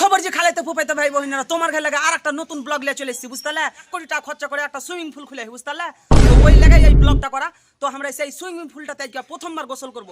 খবর যে খালাইতে ফুপাইতে ভাই বহিনারা তোমার ঘরে লাগে আর একটা নতুন ব্লগ লিয়ে চলে এসেছি বুঝতে কোটি টাকা খরচা করে একটা সুইমিং পুল খুলে বুঝতে তো ওই লাগাই এই ব্লগটা করা। তো আমরা সেই সুইমিং পুলটাতে আজকে প্রথমবার গোসল করব।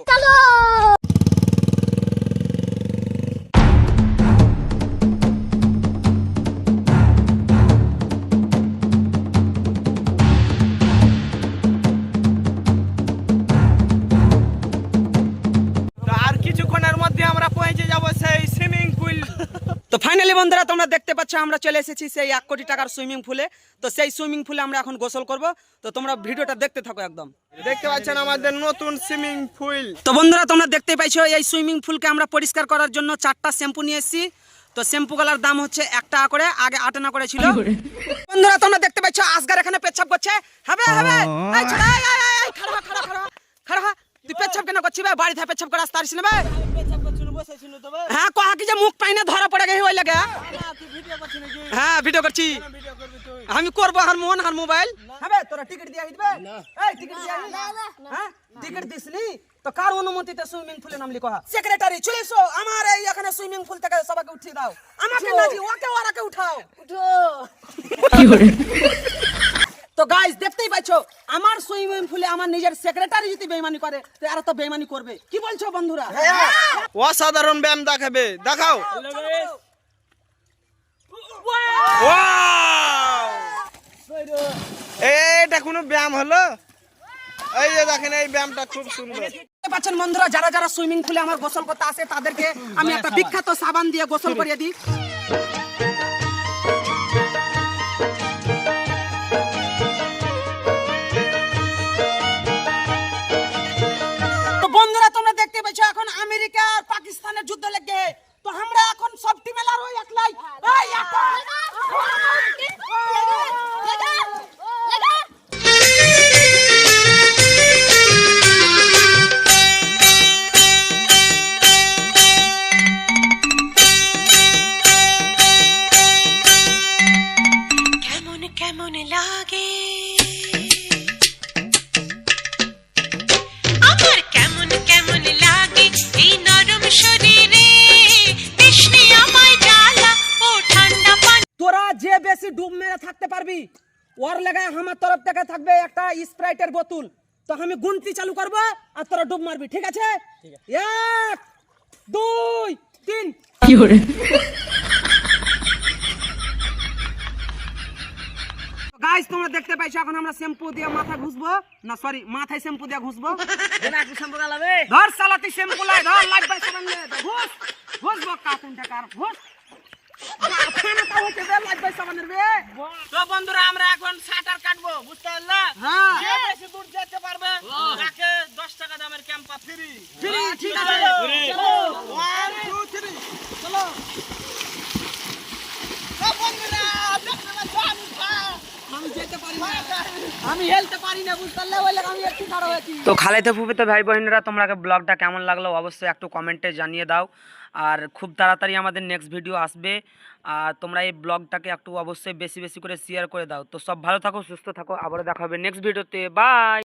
ফাইনালি বন্ধুরা তোমরা দেখতে পাচ্ছ আমরা চলে এসেছি সেই এক কোটি টাকার সুইমিং পুলে। তো সেই সুইমিং পুলে আমরা এখন গোসল করব। তো তোমরা ভিডিওটা দেখতে থাকো একদম। দেখতে পাচ্ছেন আমাদের নতুন সুইমিং পুল। তো বন্ধুরা তোমরা দেখতে পাইছো এই সুইমিং পুলকে আমরা পরিষ্কার করার জন্য চারটা শ্যাম্পু নিয়ে এসেছি। তো শ্যাম্পু গুলার দাম হচ্ছে এক টাকা করে আগে আট আনা করে ছিল। বন্ধুরা তোমরা দেখতে পাচ্ছ আসগার এখানে পেচ্ছাপ করছে। হবে হবে। এই ছোড়া, এই, এই, এই, এই, খাড়া হ, খাড়া হ, খাড়া হ, খাড়া হ। তুই পেচ্ছাপ কেন করছিস ভাই বাড়িতে পেচ্ছাপ করে আসতে পারিস না ভাই হ্যাঁ কহা কি যে মুখ পাইনে ধরা পড়ে গেছে ওই লাগে হ্যাঁ ভিডিও করছি আমি করব আর মন আর মোবাইল হবে তোরা টিকিট দিয়া দিবে এই টিকিট দিয়া হ্যাঁ টিকিট দিসনি তো কার অনুমতিতে সুইমিং পুলে নামলি কহা সেক্রেটারি চলে এসো আমার এই এখানে সুইমিং পুল থেকে সবাইকে উঠিয়ে দাও আমাকে না জি ওকে ওরাকে উঠাও উঠো তো গাইস দেখতেই পাচ্ছো আমার সুইমিং পুলে আমার নিজের সেক্রেটারি যদি বেইমানি করে তো এরা তো বেইমানি করবে। কি বলছো বন্ধুরা? অসাধারণ ব্যায়াম দেখাবে দেখাও। এটা কোনো ব্যায়াম হলো? এই যে দেখেন এই ব্যায়ামটা খুব সুন্দর। পাচ্ছেন বন্ধুরা যারা যারা সুইমিং পুলে আমার গোসল করতে আসে তাদেরকে আমি একটা বিখ্যাত সাবান দিয়ে গোসল করিয়ে দিই। কেমন লাগে। আমার কেমন কেমন লাগে এই নরম শরীরে। কৃষ্ণে আমায় জ্বালা ও ঠান্ডা পানি। তোরা যে বেশি ডুব মেরে থাকতে পারবি ওর লাগায় আমার তরফ থেকে থাকবে একটা স্প্রাইটের বোতল। তো আমি গুনতি চালু করব আর তোরা ডুব মারবি ঠিক আছে? এক দুই তিন। গাইস তোমরা দেখতে পাইছো এখন আমরা শ্যাম্পু দিয়ে মাথা ঘুষবো? না সরি মাথায় শ্যাম্পু দিয়ে ঘুষবো? ধর সালাতি শ্যাম্পু লাই ধর লাইট বাই সাবান ঘুষ ঘুষবো টাকার ঘুষ। তো বন্ধুরা আমরা এখন সাঁতার কাটবো বুঝতে পারলে? হ্যাঁ। বেশি দূর যেতে পারবে তাকে দশ টাকা দামের ক্যাম্পা ফ্রি ফ্রি ঠিক আছে। ওয়ান টু থ্রি চলো। বন্ধুরা দেখতে পাচ্ছ আমি পা- আমি যেতে পারি না তো খালাইতে ফুপিতে ভাই বোনেরা তোমরা ব্লগটা কেমন লাগল অবশ্যই একটু কমেন্টে জানিয়ে দাও। আর খুব তাড়াতাড়ি আমাদের নেক্সট ভিডিও আসবে। আর তোমরা এই ব্লগটাকে একটু অবশ্যই বেশি বেশি করে শেয়ার করে দাও। তো সব ভালো থাকো, সুস্থ থাকো, আবারও দেখা হবে নেক্সট ভিডিওতে বাই